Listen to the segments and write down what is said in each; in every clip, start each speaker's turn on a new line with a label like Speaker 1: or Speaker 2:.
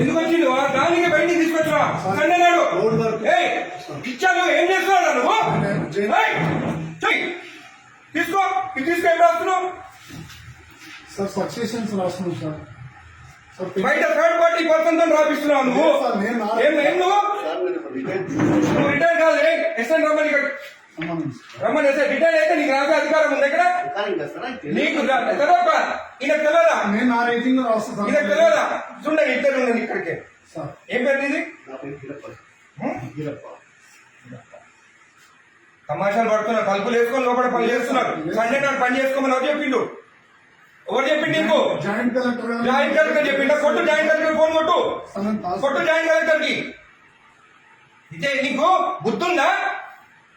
Speaker 1: ఎందుకు వచ్చిండు? ఆ దానికి బయటికి తీసుకొచ్చా సండే నాడు ఇచ్చాను ఏం చేస్తున్నాడు నువ్వు. తీసుకో. తీసుకో ఏం రాస్తున్నావు?
Speaker 2: సార్ సక్సెషన్స్ రాస్తున్నాం సార్.
Speaker 1: బయట థర్డ్ పార్టీ పర్సన్తో రాపిస్తున్నావు నువ్వు. ఏం రిటైర్ కాదు. ఎస్ఎన్
Speaker 2: సంబంధించి
Speaker 1: రమ్మని రిటైర్ అయితే నీకు రాసే అధికారం ఉంది ఇక్కడ నీకు తెలవక ఈయన తెలియదా
Speaker 2: నేను నా రేటింగ్లో రాస్తాను
Speaker 1: ఈయన తెలియదా చూడండి ఇద్దరు ఉన్నది ఇక్కడికి. ఏం పేరు నీది? తమాషాలు పడుతున్నారు తలుపులు వేసుకొని లోపల పని చేస్తున్నారు. సండే నాడు పని చేసుకోమని ఎవరు చెప్పిండు? ఎవరు చెప్పిండు నీకు?
Speaker 2: జాయింట్ కలెక్టర్
Speaker 1: జాయింట్ కలెక్టర్ చెప్పిండా. కొట్టు జాయింట్ కలెక్టర్ ఫోన్ కొట్టు. కొట్టు జాయింట్ కలెక్టర్కి ఇదే నీకు బుద్ధుందా?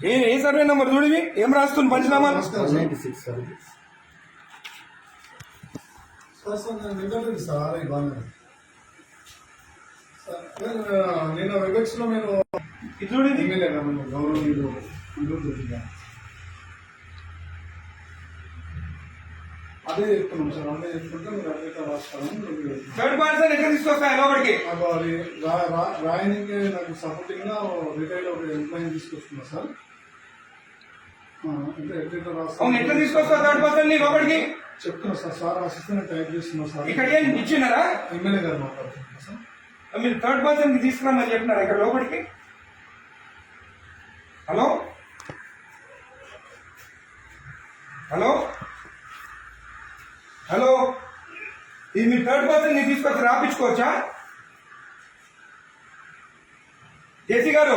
Speaker 1: ఏ ఏ సర్వే నెంబర్ చూడివి ఏం రాస్తుంది పంచనామా?
Speaker 2: నమస్కారం సార్ నేను సార్ సార్ నేను వెబెక్స్లో నేను
Speaker 1: ఇది చూడండి ఇది
Speaker 2: అదే చెప్తున్నాం సార్ అదే చెప్తుంటే మీరు అదే
Speaker 1: థర్డ్ పర్సన్ ఎక్కడ తీసుకొస్తా లోపలికి.
Speaker 2: నాకు రాయనికి నాకు సపోర్టింగ్గా రిటైల్ ఒక ఎంప్లాయీ తీసుకొస్తున్నా సార్.
Speaker 1: అవును ఎట్లా తీసుకొస్తా థర్డ్ పర్సన్ని లోపలికి
Speaker 2: చెప్తున్నా సార్ సార్ రాసిస్తే టైప్ చేస్తున్నా సార్.
Speaker 1: ఇక్కడ ఏం ఇచ్చినారా
Speaker 2: ఎమ్మెల్యే గారు మాట్లాడుతున్నా సార్.
Speaker 1: మీరు థర్డ్ పర్సన్కి తీసుకురామని చెప్పినారా ఇక్కడ లోపలికి? హలో? హలో? హలో? ఇది మీ థర్డ్ పర్సన్ని తీసుకొచ్చి రాపించుకోవచ్చా? జేసీ గారు?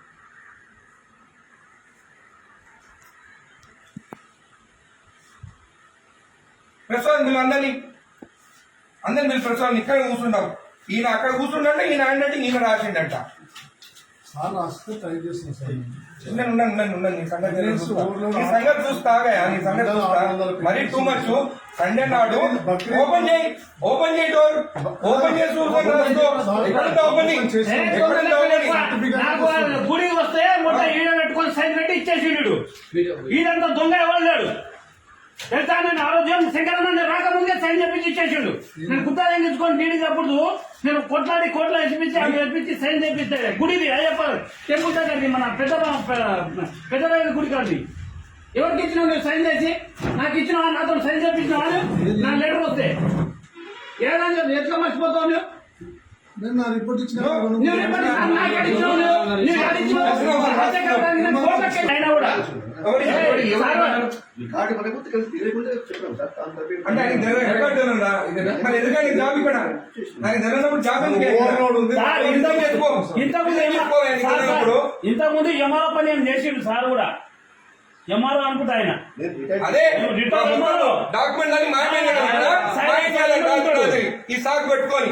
Speaker 1: Prasad మీరు అందరినీ అందరిని మీరు ప్రసాద్ ఇక్కడ కూర్చుంటాం ఈయన అక్కడ కూర్చుండంటే ఈయన అంటే ఈయన రాసిండంట.
Speaker 2: సార్. రాస్తే సార్ నేను.
Speaker 1: నీ సంగతి చూస్తా.
Speaker 2: ఊర్లో
Speaker 1: నీ సంగతి చూస్తాగా నీ సంగతి చూస్తా. మరీ టూ మచ్ సండే నాడు ఓపెన్ చేయి ఓపెన్ చేయి డోర్ ఓపెన్ చేసి ఓపెన్
Speaker 3: వస్తే మొత్తం ఈడ పెట్టుకొని సైన్ పెట్టి ఇచ్చేసి ఈడంతా దొంగ ఎవరు లేడు? తెలుసా? నేను ఆరోగ్యం శంకరనంద రాకముందే సైన్ చెప్పించి ఇచ్చేసాడు. నేను కుత్తా తెచ్చుకొని డీడీ తప్పుడు నేను కొట్లాడి కోట్ల ఎత్తిపించి అవి ఎత్తిపించి సైన్ చేపిస్తే గుడిది అయ్యప్ప టెంపుల్ దగ్గరది మన పెద్ద పెద్ద గుడి కాదు ఎవరికి ఇచ్చినావు నువ్వు సైన్ చేసి? నాకు ఇచ్చినావా? నాతో సైన్ చేపించినావా? నా లెటర్ వస్తే. ఏదైనా ఎట్లా మర్చిపోతావు నువ్వు?
Speaker 2: నేను నా రిపోర్ట్ ఇచ్చిన.
Speaker 3: ఇంతకుముందు ఎంఆర్ఓ పని ఏం చేసిండు సార్ కూడా? ఎంఆర్ఓ అనుకుంటా ఆయన.
Speaker 1: అదే. డాక్యుమెంట్ అది. ఈ సాకు పెట్టుకొని.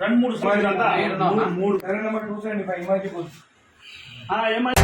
Speaker 3: రెండు మూడు
Speaker 1: మూడు సరే నెంబర్ చూసండి పై ఇమాజీ
Speaker 3: ఏమై